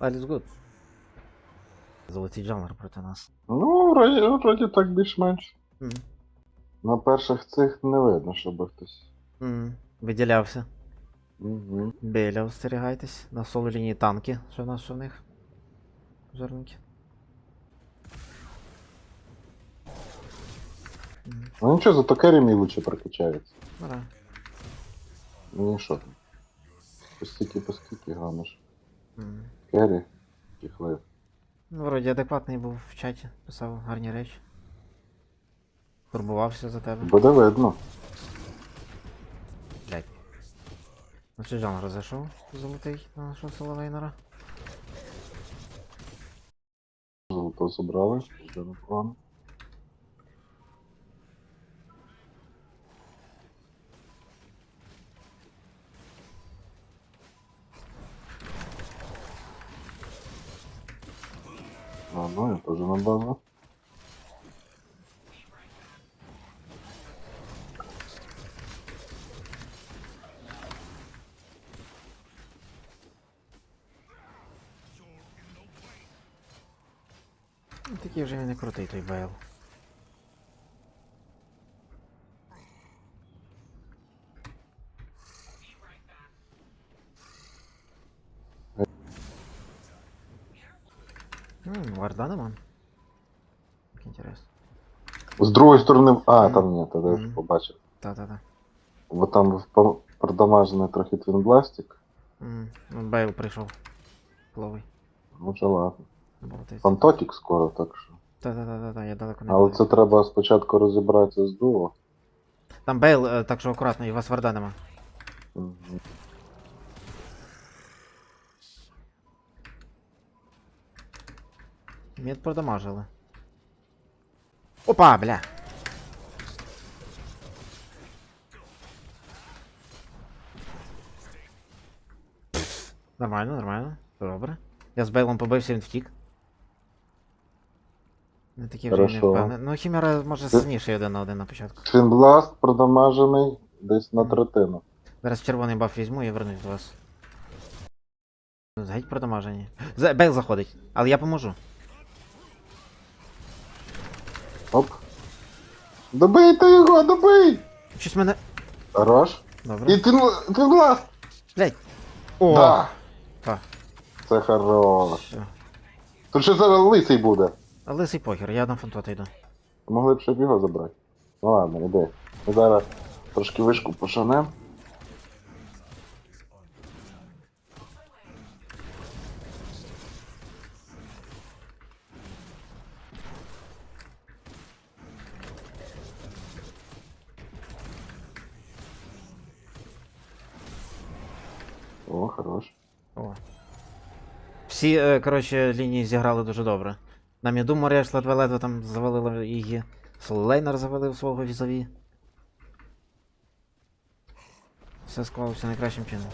Is good. Золотий джанглер проти нас. Ну, вроді, вроді так більш-менш. Мгм. На перших цих не видно, щоб хтось. Мгм. Виділявся. Угу. Біля остерігайтесь. На соло лінії танки. Що в нас, що в них? Жирненькі. Ну нічого, зато керрі мій лучше прокачається. Ну да. Ну що там. По стільки, по Керрі, піхли. Ну, вроді адекватний був в чаті, писав гарні речі. Турбувався за тебе. Буде видно. Блять. Ну чи Джон розійшов золотий на нашого Соловейнера? Золото забрали. Вже непогано. Базу. Такий вже він не крутий той Бейл. Ммм, варда нема. Як інтересно. З другої сторони. А, там ні, тоді я побачив. Та-та-та. Бо там продамажений трохи твінбластик. Ммм, ну Бейл прийшов. Пловий. Ну вже ладно. Болтається. Там скоро, так що. Та-та-та-та, я далеко не Але це треба спочатку розібратися з дуо. Там Бейл, е, так що акуратно, і вас варда нема. Мгм. Мід продамажили. Опа, бля. Нормально, нормально. Добре. Я з Бейлом побився, він втік. Не такий вже не Хорошо. впевнений. Ну, Хімера може сильніший один на один на початку. Твінбласт продамажений десь на третину. Зараз червоний баф візьму і вернусь до вас. Геть продамажені. За... Бейл заходить, але я поможу. Оп. Добийте його, добий! Щось мене. Хорош. Добре. І твін- твінбласт! Блять. О! Да. Та. Це хорош. Все. Тут ще зараз лисий буде. А лисий похер, я на фантота йду. Могли б ще б його забрати. Ну ладно, іди. Ми зараз трошки вишку пошанем. О, хорош. О. Всі, е, коротше, лінії зіграли дуже добре. На міду Моряш ледве-ледве там завалила її. Солейнер завалив свого візові. Все склалося найкращим чином.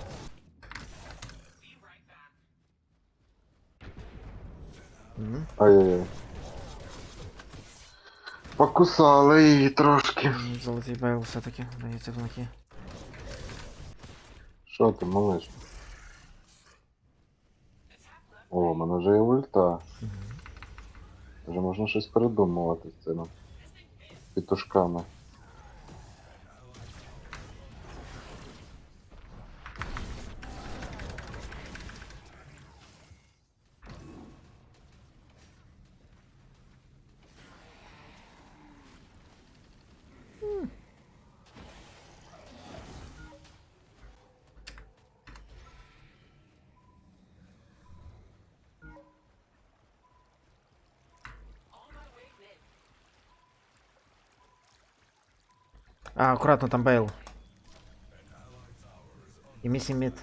Мгм. Ай-яй-яй. Покусали її трошки. Золотий Бейл все-таки дається в знаки. Що ти, малиш? О, у мене вже є ульта. Вже можна щось придумувати з цими пітушками. А, акуратно там Бейл. І місі мід.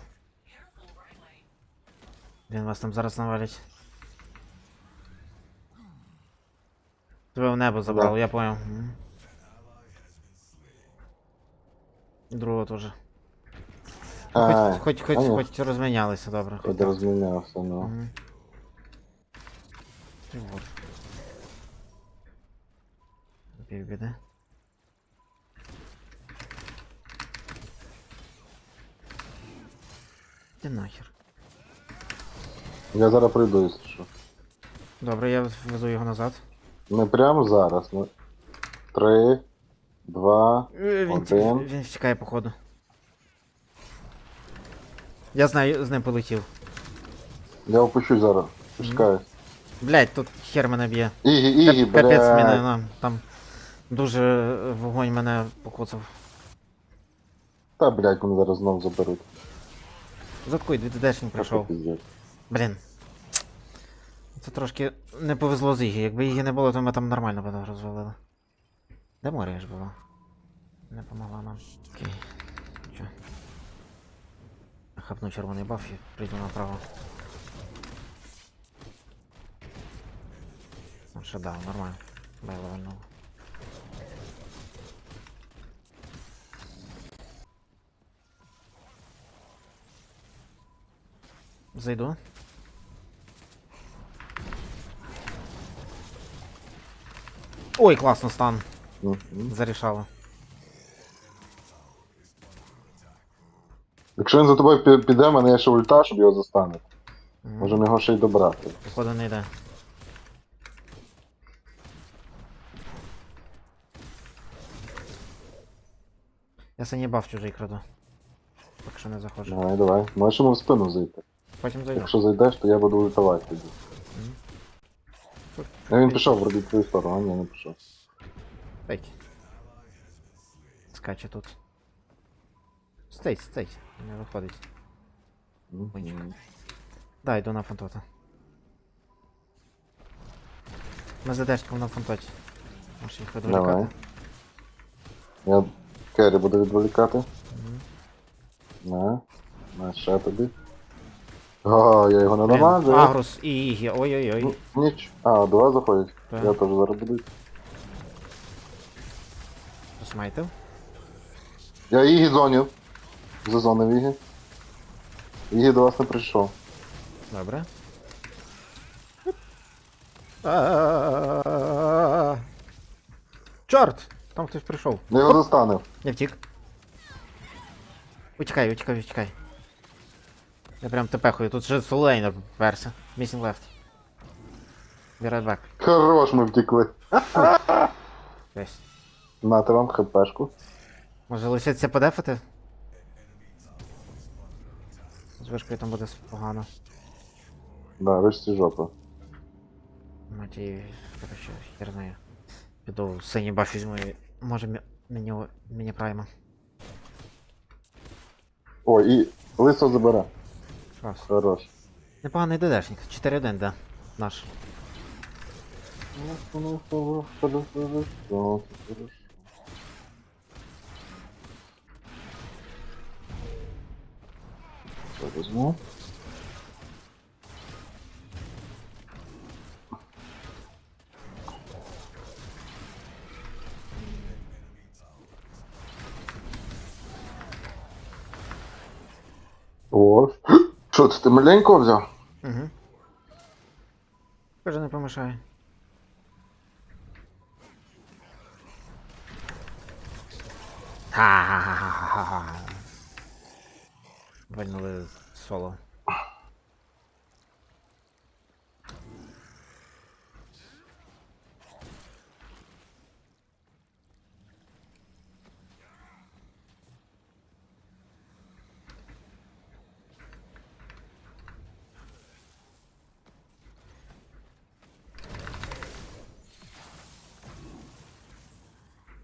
Він вас там зараз навалить. Тебе в небо забрав, Да. я понял. Мгм. Другого теж. А, Хоч, хоч, хоч, а ні. хоч розмінялися, добре. Хоч розмінявся, ну. Мгм. Ти вот. Півбіди. Ти нахер. Я зараз прийду, якщо що. Добре, я везу його назад. Не прямо зараз, ну. Три, два. Е, Він, Один. він втікає, походу. Я знаю, з ним полетів. Я опущусь зараз. Пускаю. Блять, тут хер мене б'є. Ігі, Ігі, Кап- Капець мене, блядь. ну, там дуже е, вогонь мене покоцав. Та, блядь, мене зараз знов заберуть. Заткуй, двіддешник прийшов. Пиздец. Блін. Це трошки не повезло з Ігі. Якби її не було, то ми там нормально б розвалили. Де море ж було? Не помогла нам. Окей. Чо? Хапну червоний баф і прийду направо. Ну, ще да, нормально. Байло Зайду. Ой, класно стан. Мгм. Зарішало. Якщо він за тобою піде, мене є ще ульта, щоб його застанути. Можемо його ще й добрати. Походу не йде. Я синій баф чужий краду. Поки що не заходжу. Давай, давай. Можеш йому в спину зайти. Потім зайду. Якщо зайдеш, то я буду ультувати тоді. Тут А він чуть- пішов вроді в твою сторону, а ні, не пішов. Стейк. Скаче тут. Стейт, стейт. Не виходить. Мгм. Пончик. Да, йду на фонтота. Ми задержком на фонтоті. Можеш їх Давай. відволікати. Я Керрі буду відволікати. Мгм. На. На ще тобі. О, я його не Блін, дамажу. Агрус і Ігі, ой-ой-ой. Ніч. А, два заходять. Так. Я теж зараз буду. Посмайтив. Я Ігі зонів. Зазонив Ігі. Ігі до вас не прийшов. Добре. А-а-а-а-а. Чорт! Там хтось прийшов. Я його застанив. Я втік. Утікай, утікай, утікай. Я прям тепехую, тут же солейнер перся. Missing left. Right back. Хорош, ми втекли. Десь. Нате вам хпшку. Може лишиться подефати? З вишкою там буде погано. Да, вишці жопа. Маті, короче, хер знає. Піду синій баф візьму і може мені, мені прайма. О, і лисо забере. Раз. Хорош. Непоганий ДДшник. 4-1, да. Наш. Хорошо. візьму? О, що ти маленького взяв? Угу. Каже, не помішає. Ха-ха-ха-ха-ха. Вальнули соло.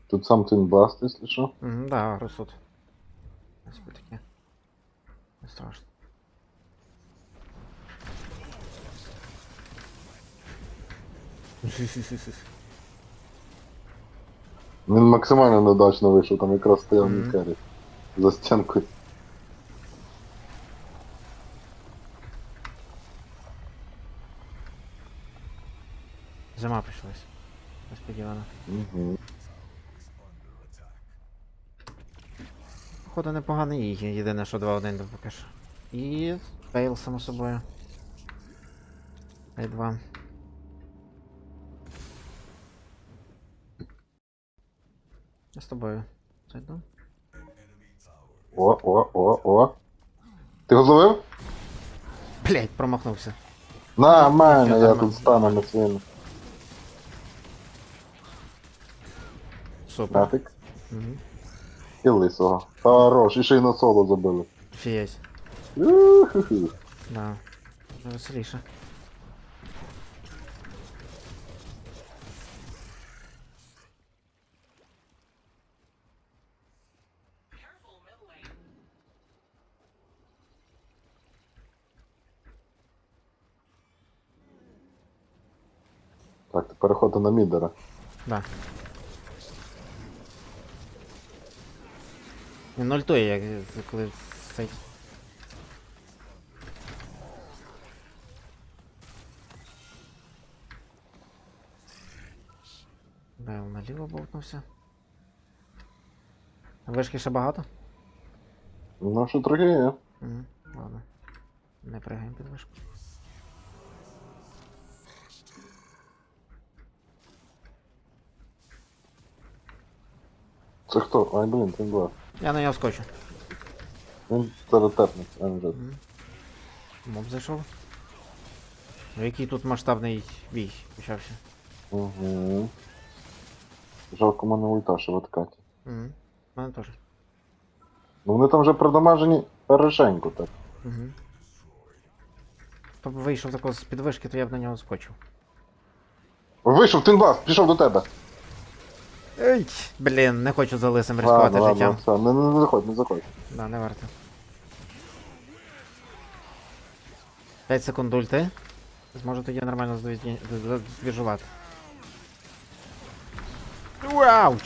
Тут сам тинбаст, якщо що. Угу, да, росут. Ось таке. Не страшно. Він максимально неудачно вийшов, там якраз стояв Мгм. мій керрі. За стінкою. Зима прийшлась. Несподівано. Угу. Походу непоганий її, єдине, що 2-1 до поки що. І фейл, само собою. Ай 2. Я з тобою. Зайду. О, о, о, о. Ти його зловив? Блять, промахнувся. Нічого, я нормально. тут стану на своєму. Супер. Угу. І лисого. Хорош, і ще й на соло забили. Фієсь. Да. Вже Веселіше. Так, тепер охота на мідера. Да. Він ультує, як коли цей. Бел наліво бовтнувся. Вишки ще багато? Ну, що трохи є. Угу. Ладно. Не пригаємо під вишку. Це хто? Ай, блін, це два. Я на нього скочу. Він він вже. Мгм. Моб зайшов. Ну, Який тут масштабний бій почався. Угу. Жалко мене ульта ще в откаті. Угу. У мене теж. Ну вони там вже продамажені хорошенько так. Угу. Хто б вийшов такого з підвишки, то я б на нього скочив. Вийшов, Тинбас, пішов до тебе. Ей! Блін, не хочу за лисим ризикувати Ладно, життям. ладно, все, не, не, не заходь, не заходь. Да, не варто. 5 секунд ульти. Зможу тоді нормально здвіжні- з- здвіжувати. Ауч!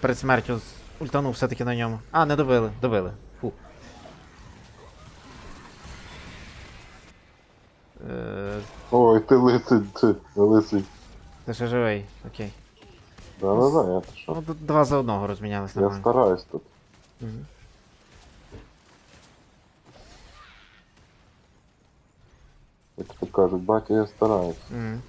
Перед смертю з- ультанув все-таки на ньому. А, не добили, добили. Фу. Е, Ой, ти лисий, ти лисий. ти ще живий, окей. Да, да, да, я то що. Ну, два за одного розмінялись Я нормально. стараюсь тут. Мгм. Як то кажуть, батя, я стараюсь. Мгм.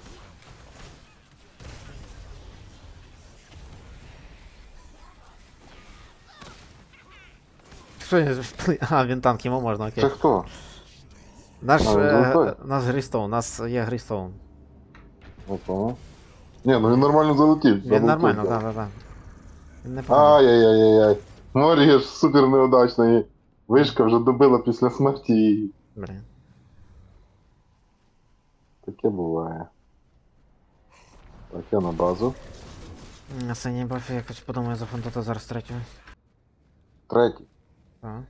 Що я ж- А, він танк, йому можна, окей. Це хто? Наш, А, він е, золотой? наш Грістоун, у нас є Грістоун. Не понял. Ні, ну він нормально залетів. Він нормально, да. так, так, так. Ай-яй-яй-яй. Морія ж супер неудачна і вишка вже добила після смерті її. Блін. Таке буває. Так, я на базу. На синій бафі якось подумаю за фонтота зараз третього. Третій. Так.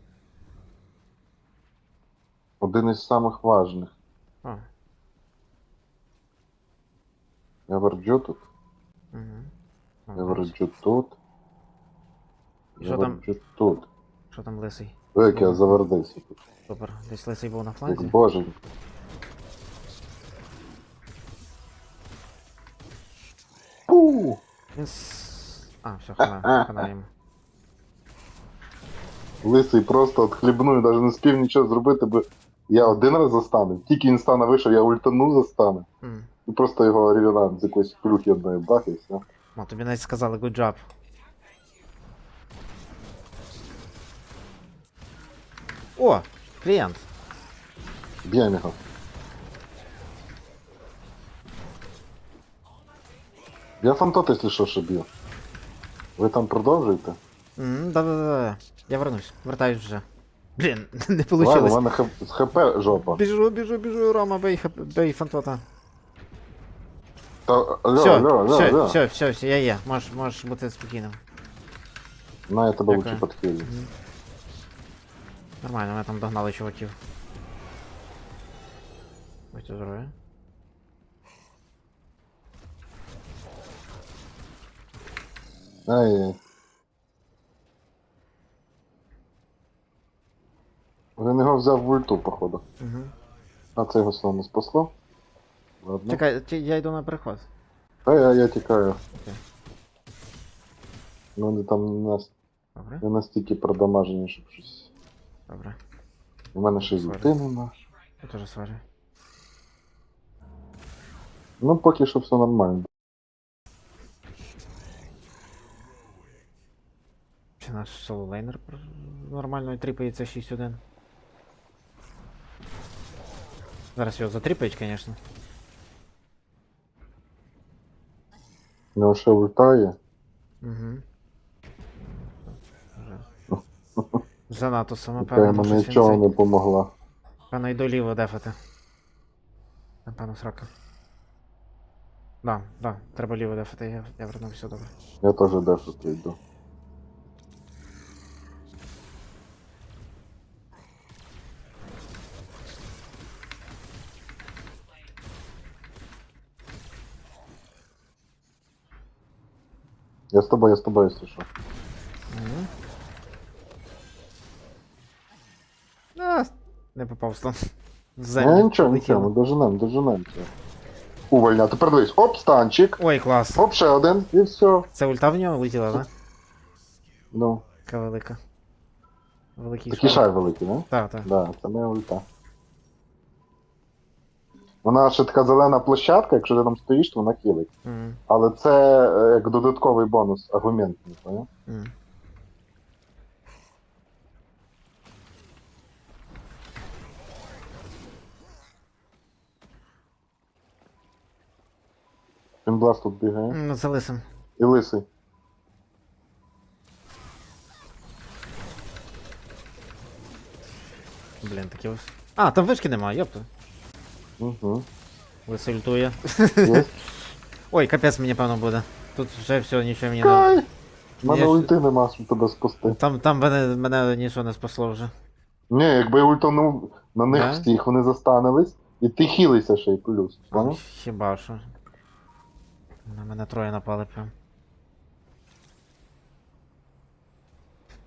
Один із самих важних. О. Я верджу тут. Угу. Я верджу тут. І Я що там? верджу тут. Що там лисий? Ой, як я завердився тут. Супер. Десь лисий був на Як фланзі. божий. Пу! Він с... А, все, хана, хана йому. Лисий просто отхлібнув навіть не спів нічого зробити, бо я один раз застану. Тільки він стане вийшов, я ультану застану. М. І просто його ревінант з якоїсь плюхи одної бах і все. О, тобі навіть сказали good job. О! Клієнт! Б'ємо його. Я фантот, якщо що, ще б'ю. Ви там продовжуєте? М, Да-да-да. Я вернусь. Вертаюсь вже. Блін, не Ладно, у получилось. мене хп, ХП жопа. Біжу, біжу, біжу, Рома, бей, хап- бей фантота. Та, алло, Все, алло, алло, все, алло. все, все, все, я є. Можеш, можеш бути спокійним. На, я тебе Дякую. лучше підхилю. Нормально, ми там догнали чуваків. Будьте здорові. Ай-яй. Він його взяв в ульту, походу. Угу. А це його слово не спасло. Ладно. Чекай, ті- я йду на переход. Та я, я тікаю. Окей. Ну вони там нас Добре, не настільки продамажені, щоб щось. добре. У мене ще й Сорі. ульти нема. Я теж сважу. Ну поки що все нормально. Чи наш соло-лейнер пр- нормально тріпається 6-1. Зараз його затріпають, звісно. Нього ще ульта є. Угу. Занадто саме Яка певно. йому нічого не помогла. Певно, йду ліво дефати. Напевно, срака. Да, да, треба ліво дефати, я, я вернувся добре. Я теж дефати йду. Я з тобою, я з тобою, якщо що. Угу. А, не попав в стан. В землю. Е, нічого, полетіло. нічого, ми доженем, доженем це. Увольня, тепер дивись, оп, станчик, Ой, клас. оп, ще один, і все. Це ульта в нього летіла, да? Ну, Така велика. Великий такий шар. великий, не? Так, так. Да, це моя ульта. Вона ще така зелена площадка, якщо ти там стоїш, то вона кілить. Угу. Але це е, як додатковий бонус, аргументний, поняв? Угу. Фінбласт тут бігає. Ну, за лисим. І лисий. Блін, такі ось. А, там вишки немає, йопта. Угу. Лисий ультує. Є? Ой, капець мені певно буде. Тут вже все, нічого мені не. У мене Я ж- ульти нема, щоб тебе спасти. Там, там мене, мене нічого не спасло вже. Ні, якби я ультанув на них Да? всіх, вони застанились, і ти хилися ще й плюс. Поняв? Хіба що. На мене троє напали прям.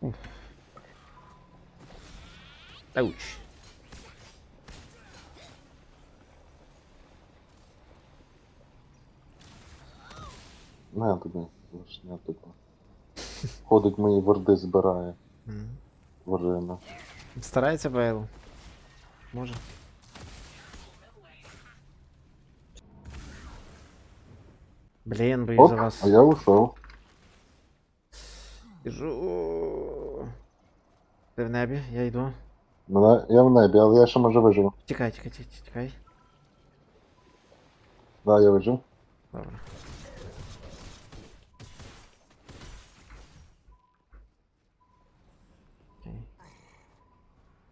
Уф. Ауч. Не тобі, лишня типу. Ходить мої ворди збирає. М. Тварина. Старається Бейл. Може. Блін, боюсь Оп, за вас. а я ушов. Біжу. Ти в небі, я йду. Мене, я в небі, але я ще може виживу. Тікай, тікай, тікай, тікай. Да, я вижив. Добре.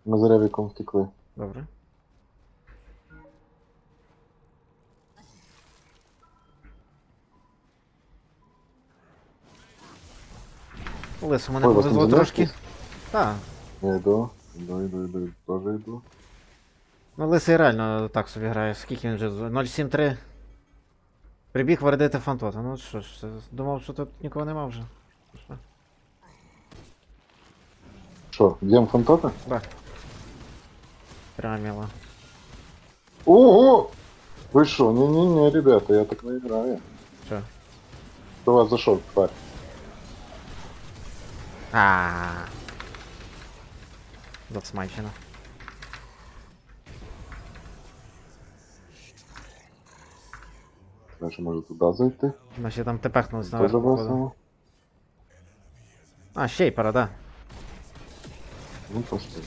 Ми з Ревіком втекли. добре. Лисо, мене Ой, вас повезло не трошки. замерзли? Так. Я йду, йду, йду, йду, теж йду. Ну, лисий реально так собі грає. Скільки він вже? 073. Прибіг вардити фантота. Ну що ж, це- думав, що тут нікого нема вже. Що? Що, б'єм фантота? Да. Прямо мило. Ого! Ви що? Ні-ні-ні, ребята, я так не граю. Що? До вас зайшов, тварь. А. Засмачено. Я ще можу туди зайти. Ну, ще там тепехнулись наверх, Дуже походу. весело. А, ще й пора, да. Ну, пошли.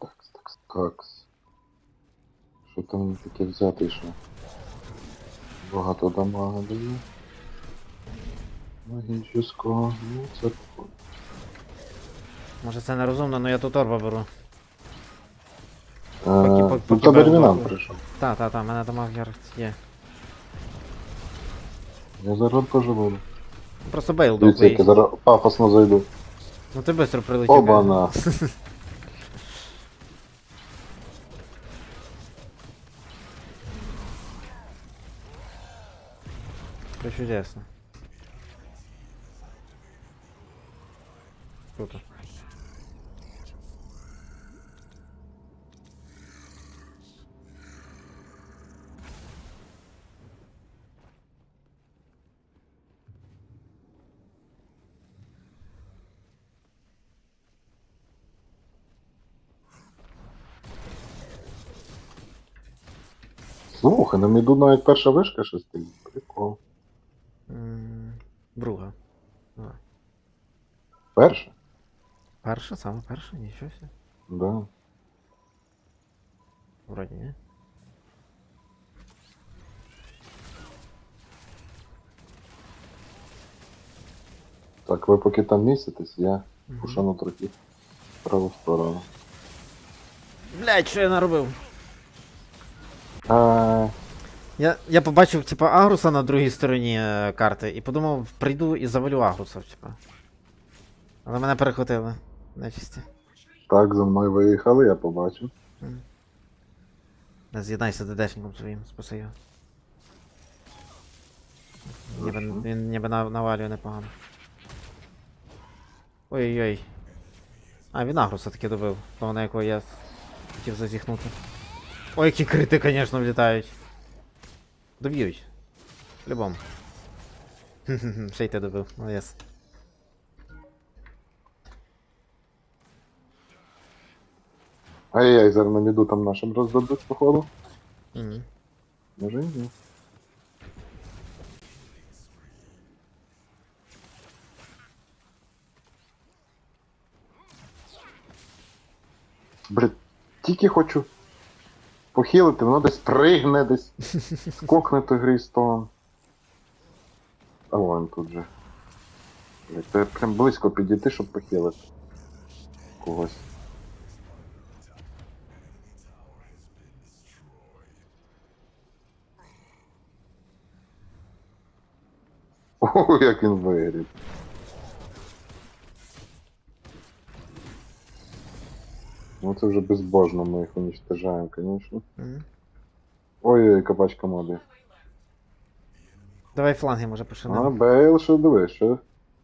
Такс, такс, такс. Що там таке взяти ще? Багато дамага дає. Магічного, ну це походу. Може це нерозумно, але я тут орба беру. Е, поки- Ну поки це Бейл Бервінан добре. прийшов. Та, та, та, мене дамаг є. Я зараз теж буду. Просто бейл Дивіться, як я довгий. зараз пафосно зайду. Ну ти швидко прилетів. Оба-на. Причудесно. Круто. Слухай, на міду навіть перша вишка ще стоїть. Прикол. М, Друга. Давай. Перша? Перша, саме перша, нічого себе. Да. Вроді, ні? Так, ви поки там місяцесь, я Мгм. пушану трохи в праву сторону. Блядь, що я наробив? А, Я, я побачив, типа, Агруса на другій стороні е, карти і подумав, прийду і завалю Агруса, типа. Але мене перехватили. Нечисті. так, за мною виїхали, я побачив. Не з'єднайся з ДДшником своїм, спаси його. Ніби, він ніби нав- навалює непогано. Ой-ой-ой. А, він Агруса таки добив, того на якого я хотів зазіхнути. Ой, які крити, звісно, влітають. Доб'ють. По-любому. Хм-хм-хм, Ще й ти добив, молодець. Ай-яй, зараз на міду там нашим роздадуть, походу. Мгм. Може і ні. Блядь, тільки хочу похилити, воно десь пригне, десь скокне той грейстон. А вон тут же. Треба прям близько підійти, щоб похилити. Когось. О, як він вигрів. Ну це вже безбожно, ми їх уничтожаємо, звісно. Мгм. Ой-ой, кабачка моди. Давай фланги може А. Бейл, що диви, що?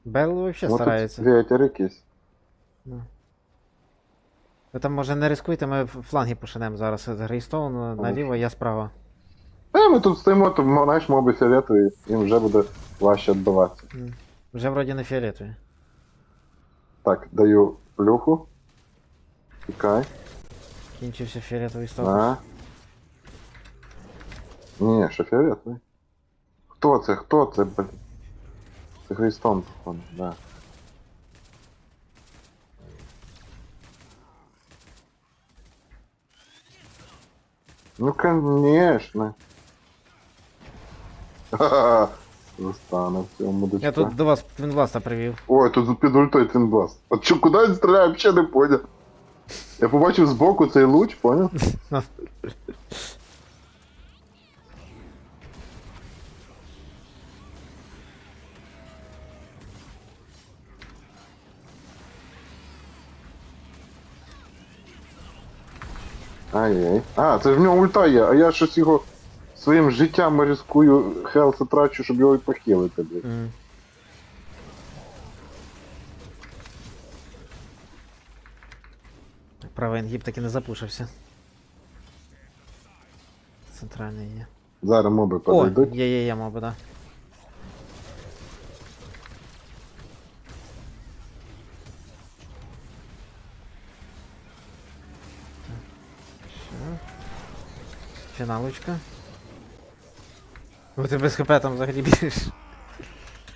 Белл взагалі Ну, тут старається. Вітер якийсь. Ну. Ви там може не рискуйте, ми ф- фланги пошинемо зараз. Грейстоун е, наліво, я справа. Та ми тут стоїмо, то знаєш, моби фіолетові, їм вже буде важче відбиватися. М. Вже вроді не фіолетові. Так, даю плюху. Тікай. Кінчився фіолетовий статус. На. Ні, ще фіолетовий. Хто це? Хто це, блін? Це Грейстон, походу, да. Ну, конечно. Ха-ха-ха. Застане в цьому мудачка. Я тут до вас Твінбласта привів. Ой, тут під ультою Твінбласт. От що, куди він стріляє, взагалі не поняв. Я побачив збоку цей луч, поняв? Ай-яй. А, це ж в нього ульта є, а я щось його своїм життям ризикую, хелса трачу, щоб його похилити, блядь. Правий інгіб таки не запушився. Центральний є. Зараз моби О, подойдуть. є, є, є, моби, да. Фіналочка. Ну ти без хп там взагалі біжиш.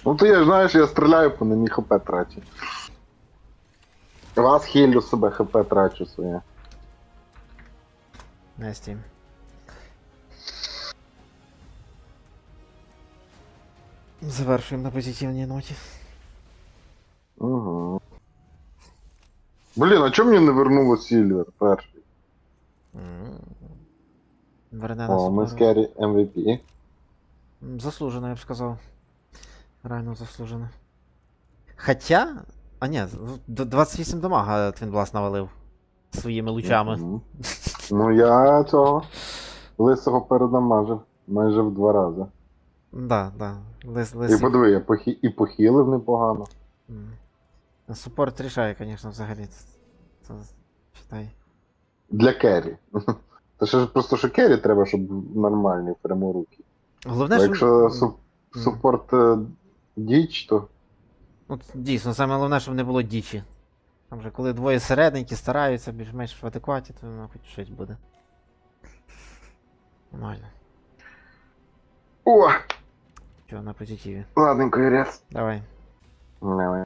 Ну ти я знаєш, я стріляю по ним і хп трачу. Раз хілю себе, хп трачу своє. Насті. Завершуємо на позитивній ноті. Угу. Блін, а чому мені не вернуло Сільвер перший? М. Верне нас. О, ми з вперед. Керрі MVP. М, Заслужено, я б сказав. Реально заслужено. Хоча. А ні, д- 28 дамага Твінблас навалив своїми лучами. Ну я цього лисого передамажив майже в два рази. Да, да. Лис, І лис, подиви, я похі... і похилив непогано. Супорт рішає, звісно, взагалі. Це, це, читай. Для Керрі. Та ще ж просто що Керрі треба, щоб нормальні пряморуки. Головне, Бо що. якщо суп... Мгм. супорт е, діч, то От Дійсно, саме головне, щоб не було дічі. Там же, коли двоє середненькі стараються, більш-менш в адекваті, то воно хоч щось буде. Нормально. О! Чого на позитиві? Ладненько, Юрец. Давай. Давай.